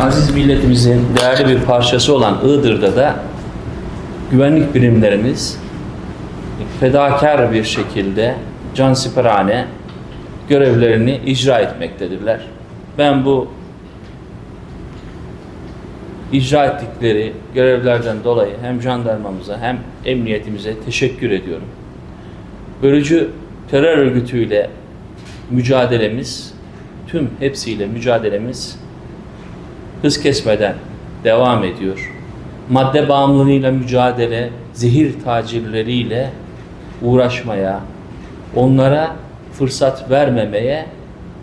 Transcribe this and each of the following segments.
Aziz milletimizin değerli bir parçası olan Iğdır'da da güvenlik birimlerimiz fedakar bir şekilde cansiperane görevlerini icra etmektedirler. Ben bu icra ettikleri görevlerden dolayı hem jandarmamıza hem emniyetimize teşekkür ediyorum. Bölücü terör örgütüyle mücadelemiz, tüm hepsiyle mücadelemiz hız kesmeden devam ediyor. Madde bağımlılığıyla mücadele, zehir tacirleriyle uğraşmaya, onlara fırsat vermemeye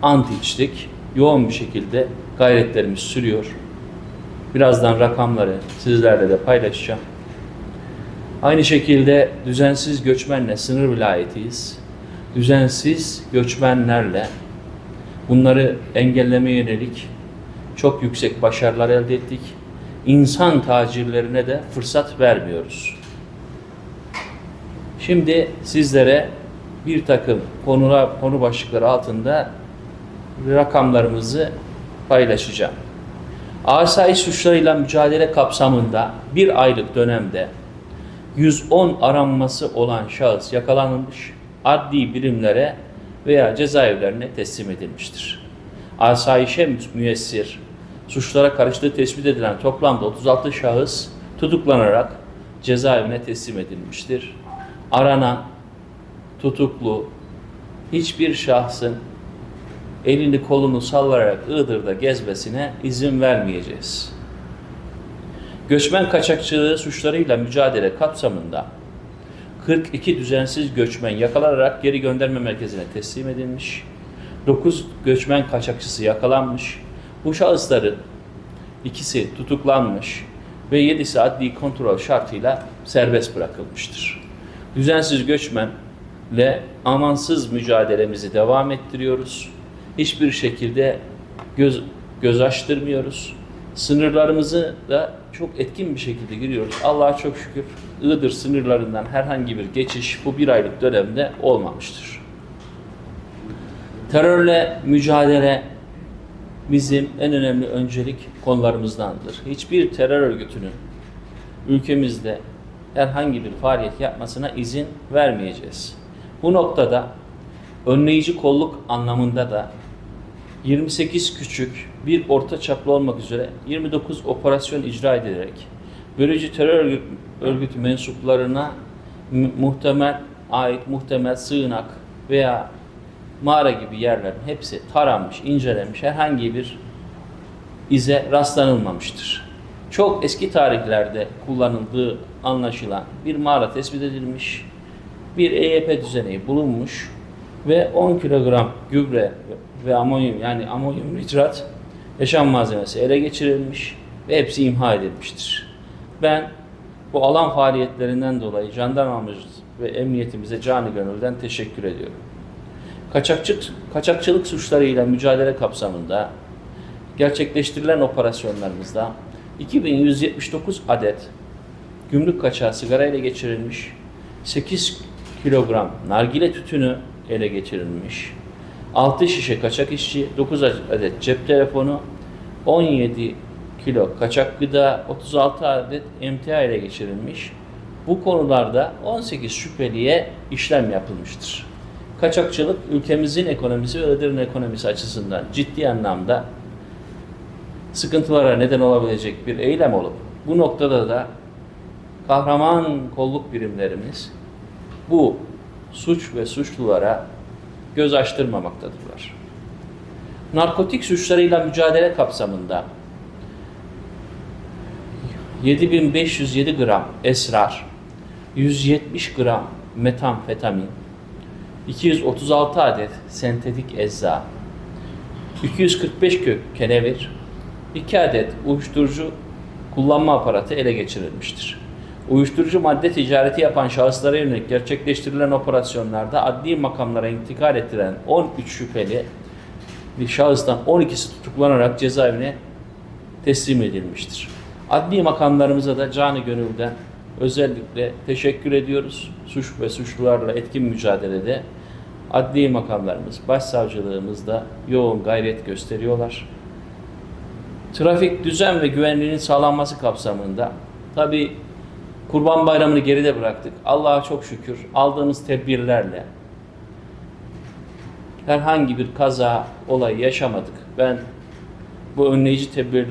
ant içtik. Yoğun bir şekilde gayretlerimiz sürüyor. Birazdan rakamları sizlerle de paylaşacağım. Aynı şekilde düzensiz göçmenle sınır vilayetiyiz. Düzensiz göçmenlerle bunları engellemeye yönelik çok yüksek başarılar elde ettik. İnsan tacirlerine de fırsat vermiyoruz. Şimdi sizlere bir takım konular, konu başlıkları altında rakamlarımızı paylaşacağım. Asayiş suçlarıyla mücadele kapsamında bir aylık dönemde 110 aranması olan şahıs yakalanmış, adli birimlere veya cezaevlerine teslim edilmiştir. Asayişe mü- müyessir suçlara karıştığı tespit edilen toplamda 36 şahıs tutuklanarak cezaevine teslim edilmiştir. Aranan, tutuklu hiçbir şahsın elini kolunu sallayarak Iğdır'da gezmesine izin vermeyeceğiz. Göçmen kaçakçılığı suçlarıyla mücadele kapsamında 42 düzensiz göçmen yakalanarak geri gönderme merkezine teslim edilmiş. 9 göçmen kaçakçısı yakalanmış. Bu şahısların ikisi tutuklanmış ve 7'si adli kontrol şartıyla serbest bırakılmıştır. Düzensiz göçmenle amansız mücadelemizi devam ettiriyoruz. Hiçbir şekilde göz, göz açtırmıyoruz. Sınırlarımızı da çok etkin bir şekilde giriyoruz. Allah'a çok şükür Iğdır sınırlarından herhangi bir geçiş bu bir aylık dönemde olmamıştır. Terörle mücadele bizim en önemli öncelik konularımızdandır. Hiçbir terör örgütünün ülkemizde herhangi bir faaliyet yapmasına izin vermeyeceğiz. Bu noktada önleyici kolluk anlamında da 28 küçük, bir orta çaplı olmak üzere 29 operasyon icra edilerek bölücü terör örgü- örgütü mensuplarına mu- muhtemel ait muhtemel sığınak veya mağara gibi yerlerin hepsi taranmış, incelenmiş, herhangi bir ize rastlanılmamıştır. Çok eski tarihlerde kullanıldığı anlaşılan bir mağara tespit edilmiş, bir EYP düzeneği bulunmuş ve 10 kilogram gübre ve amonyum yani amonyum nitrat yaşam malzemesi ele geçirilmiş ve hepsi imha edilmiştir. Ben bu alan faaliyetlerinden dolayı jandarmamız ve emniyetimize canı gönülden teşekkür ediyorum. Kaçakçılık, kaçakçılık suçlarıyla mücadele kapsamında gerçekleştirilen operasyonlarımızda 2179 adet gümrük kaçağı sigara ele geçirilmiş, 8 kilogram nargile tütünü ele geçirilmiş, 6 şişe kaçak işçi, 9 adet cep telefonu, 17 kilo kaçak gıda, 36 adet emtia ele geçirilmiş. Bu konularda 18 şüpheliye işlem yapılmıştır. Kaçakçılık ülkemizin ekonomisi ve Iğdır'ın ekonomisi açısından ciddi anlamda sıkıntılara neden olabilecek bir eylem olup bu noktada da kahraman kolluk birimlerimiz bu suç ve suçlulara göz açtırmamaktadırlar. Narkotik suçlarıyla mücadele kapsamında 7507 gram esrar, 170 gram metamfetamin, 236 adet sentetik ecza, 245 kök kenevir, 2 adet uyuşturucu kullanma aparatı ele geçirilmiştir. Uyuşturucu madde ticareti yapan şahıslara yönelik gerçekleştirilen operasyonlarda adli makamlara intikal ettiren 13 şüpheli bir şahıstan 12'si tutuklanarak cezaevine teslim edilmiştir. Adli makamlarımıza da canı gönülden özellikle teşekkür ediyoruz. Suç ve suçlularla etkin mücadelede adli makamlarımız, başsavcılığımız da yoğun gayret gösteriyorlar. trafik düzen ve güvenliğinin sağlanması kapsamında tabi Kurban Bayramı'nı geride bıraktık. Allah'a çok şükür aldığımız tedbirlerle herhangi bir kaza olayı yaşamadık. Ben bu önleyici tedbir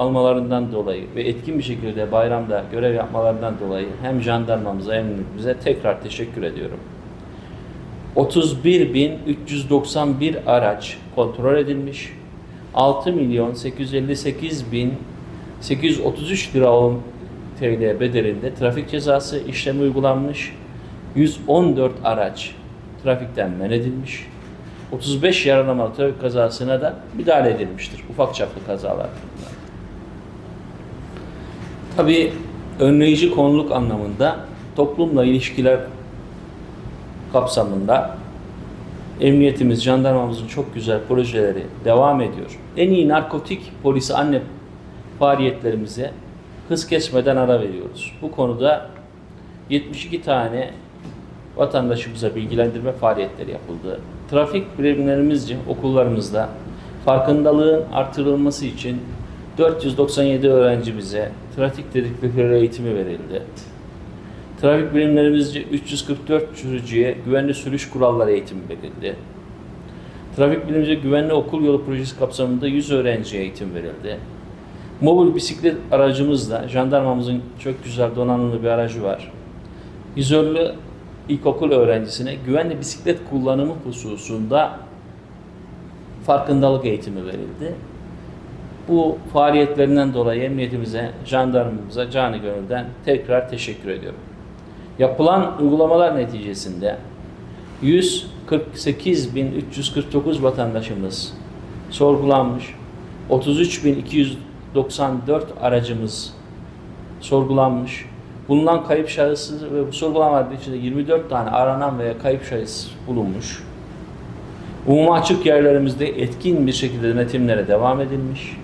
almalarından dolayı ve etkin bir şekilde bayramda görev yapmalarından dolayı hem jandarmamıza hem bize tekrar teşekkür ediyorum. 31.391 araç kontrol edilmiş. 6 milyon 858 bin 833 lira TL bedelinde trafik cezası işlemi uygulanmış. 114 araç trafikten men edilmiş. 35 yaralamalı trafik kazasına da müdahale edilmiştir. Ufak çaplı kazalar. Tabii önleyici konuluk anlamında toplumla ilişkiler kapsamında emniyetimiz, jandarmamızın çok güzel projeleri devam ediyor. En iyi narkotik polisi anne faaliyetlerimize hız kesmeden ara veriyoruz. Bu konuda 72 tane vatandaşımıza bilgilendirme faaliyetleri yapıldı. Trafik birimlerimizce okullarımızda farkındalığın artırılması için 497 öğrencimize trafik dedikleri eğitimi verildi. Trafik birimlerimizce 344 sürücüye güvenli sürüş kuralları eğitimi verildi. Trafik bilimci güvenli okul yolu projesi kapsamında 100 öğrenciye eğitim verildi. Mobil bisiklet aracımızla jandarmamızın çok güzel donanımlı bir aracı var. Vizörlü ilkokul öğrencisine güvenli bisiklet kullanımı hususunda farkındalık eğitimi verildi. Bu faaliyetlerinden dolayı emniyetimize, jandarmamıza canı gönülden tekrar teşekkür ediyorum. Yapılan uygulamalar neticesinde 148.349 vatandaşımız sorgulanmış, 33.294 aracımız sorgulanmış, bulunan kayıp şahısı ve bu sorgulamalar içinde 24 tane aranan veya kayıp şahıs bulunmuş. Umuma açık yerlerimizde etkin bir şekilde denetimlere devam edilmiş.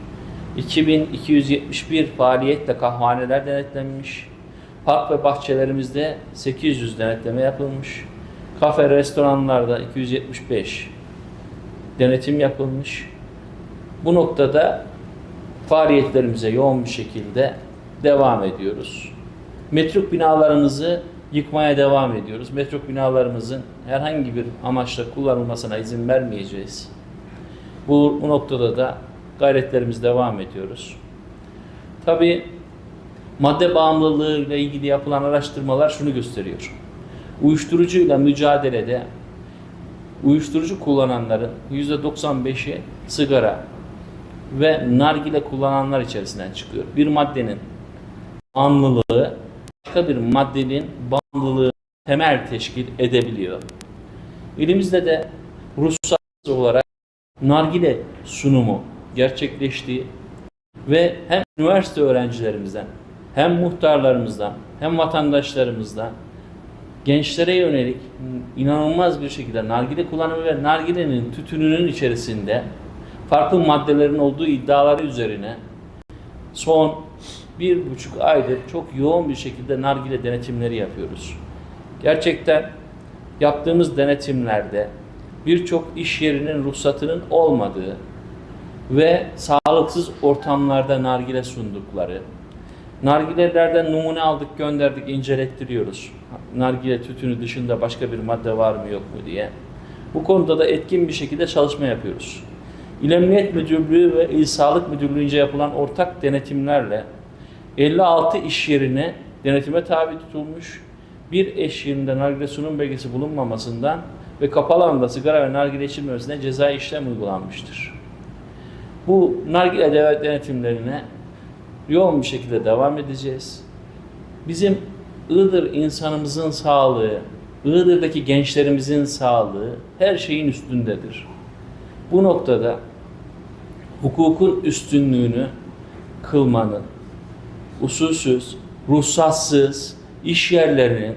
2271 faaliyetle kahvaneler denetlenmiş. Park ve bahçelerimizde 800 denetleme yapılmış. Kafe, restoranlarda 275 denetim yapılmış. Bu noktada faaliyetlerimize yoğun bir şekilde devam ediyoruz. Metruk binalarımızı yıkmaya devam ediyoruz. Metruk binalarımızın herhangi bir amaçla kullanılmasına izin vermeyeceğiz. Bu, bu noktada da gayretlerimiz devam ediyoruz. Tabii madde bağımlılığı ile ilgili yapılan araştırmalar şunu gösteriyor. Uyuşturucuyla mücadelede uyuşturucu kullananların %95'i sigara ve nargile kullananlar içerisinden çıkıyor. Bir maddenin bağımlılığı başka bir maddenin bağımlılığı temel teşkil edebiliyor. İlimizde de ruhsat olarak nargile sunumu gerçekleştiği ve hem üniversite öğrencilerimizden hem muhtarlarımızdan hem vatandaşlarımızdan gençlere yönelik inanılmaz bir şekilde nargile kullanımı ve nargilenin tütününün içerisinde farklı maddelerin olduğu iddiaları üzerine son bir buçuk aydır çok yoğun bir şekilde nargile denetimleri yapıyoruz. Gerçekten yaptığımız denetimlerde birçok iş yerinin ruhsatının olmadığı ve sağlıksız ortamlarda nargile sundukları, nargilelerden numune aldık gönderdik incelettiriyoruz. Nargile tütünü dışında başka bir madde var mı yok mu diye. Bu konuda da etkin bir şekilde çalışma yapıyoruz. İl Emniyet Müdürlüğü ve İl Sağlık Müdürlüğü'nce yapılan ortak denetimlerle 56 iş yerine denetime tabi tutulmuş, bir iş yerinde nargile sunum belgesi bulunmamasından ve kapalı alanda sigara ve nargile içilmemesinden ceza işlem uygulanmıştır. Bu nargile devlet denetimlerine yoğun bir şekilde devam edeceğiz. Bizim Iğdır insanımızın sağlığı, Iğdır'daki gençlerimizin sağlığı her şeyin üstündedir. Bu noktada hukukun üstünlüğünü kılmanın, usulsüz, ruhsatsız iş yerlerinin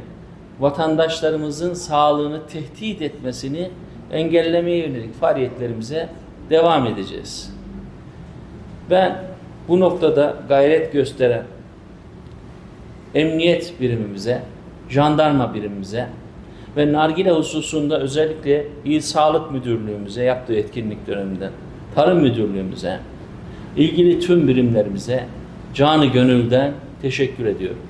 vatandaşlarımızın sağlığını tehdit etmesini engellemeye yönelik faaliyetlerimize devam edeceğiz. Ben bu noktada gayret gösteren emniyet birimimize, jandarma birimimize ve nargile hususunda özellikle İl Sağlık Müdürlüğümüze yaptığı etkinlik döneminden, Tarım Müdürlüğümüze ilgili tüm birimlerimize canı gönülden teşekkür ediyorum.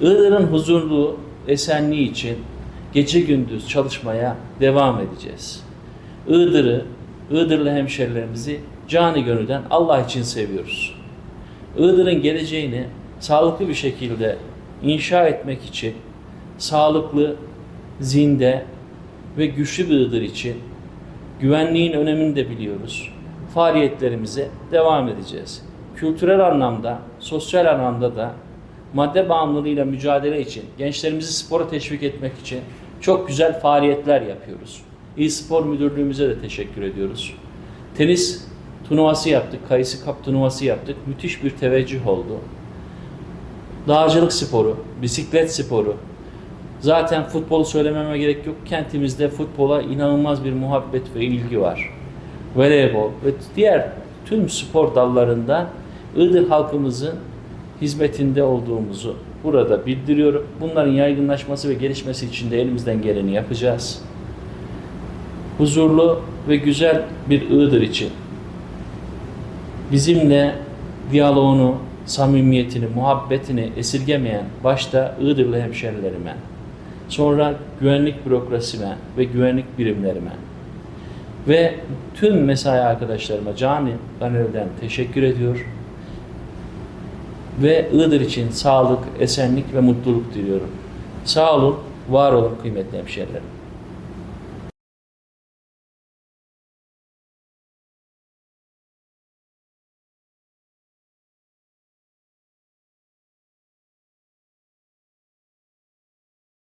Iğdır'ın huzurlu, esenliği için gece gündüz çalışmaya devam edeceğiz. Iğdır'ı, Iğdırlı hemşerilerimizi canı gönülden Allah için seviyoruz. Iğdır'ın geleceğini sağlıklı bir şekilde inşa etmek için sağlıklı, zinde ve güçlü bir Iğdır için güvenliğin önemini de biliyoruz. Faaliyetlerimize devam edeceğiz. Kültürel anlamda, sosyal anlamda da madde bağımlılığıyla mücadele için, gençlerimizi spora teşvik etmek için çok güzel faaliyetler yapıyoruz. İl Müdürlüğümüze de teşekkür ediyoruz. Tenis turnuvası yaptık, kayısı kap turnuvası yaptık. Müthiş bir teveccüh oldu. Dağcılık sporu, bisiklet sporu. Zaten futbolu söylememe gerek yok. Kentimizde futbola inanılmaz bir muhabbet ve ilgi var. Voleybol ve diğer tüm spor dallarında Iğdır halkımızın hizmetinde olduğumuzu burada bildiriyorum. Bunların yaygınlaşması ve gelişmesi için de elimizden geleni yapacağız. Huzurlu ve güzel bir Iğdır için bizimle diyaloğunu, samimiyetini, muhabbetini esirgemeyen başta Iğdırlı hemşerilerime, sonra güvenlik bürokrasime ve güvenlik birimlerime ve tüm mesai arkadaşlarıma cani gönülden teşekkür ediyor ve Iğdır için sağlık, esenlik ve mutluluk diliyorum. Sağ olun, var olun kıymetli hemşerilerim.